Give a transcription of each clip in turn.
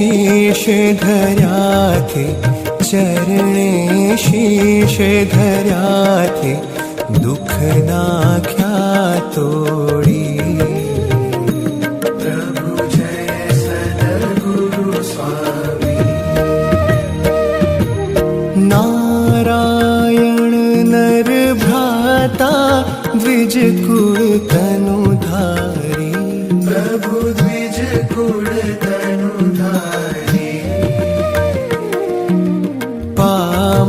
शीश धर्याथे चरणे शीश धर्याथे दुःख नाख्या तोडी। प्रभु जय सद्गुरु स्वामी। नारायण नर भ्राता द्विज कुल तनु धारी प्रभु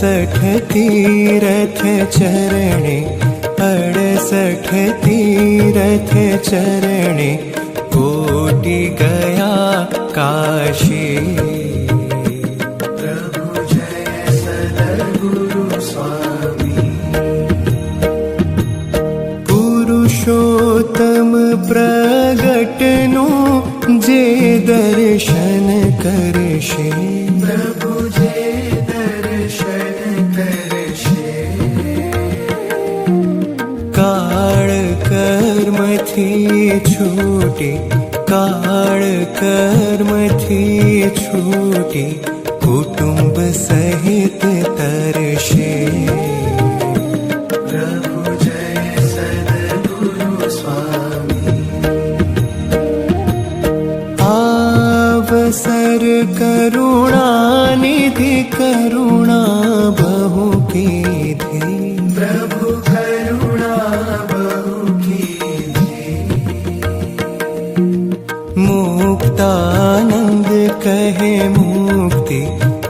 तीरथ चरणे अडसठ तीरथ चरणे कोटि गया काशी। पुरुषोत्तम प्रगटनु जे दर्शन करशे काळ कर्मथी छूटी काळ कर्मथी छूटी कुटुंब सहित तरशे। प्रभु जय सद्गुरु स्वामी। आवसर करुणानिधि मुक्तानंद कहे मुक्ति,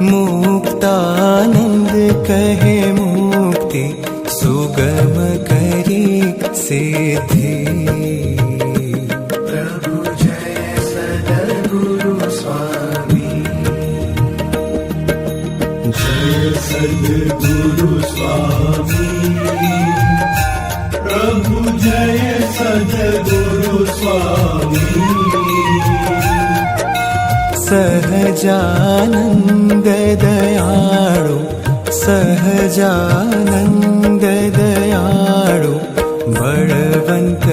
मुक्तानंद कहे मुक्ति, सुगम करी सिद्धि। प्रभु जय सद्गुरु स्वामी। जय स्वामी। प्रभु जय स्वामी। सहजानन्द दयाळु सहजानन्द दयाळु बळवन्त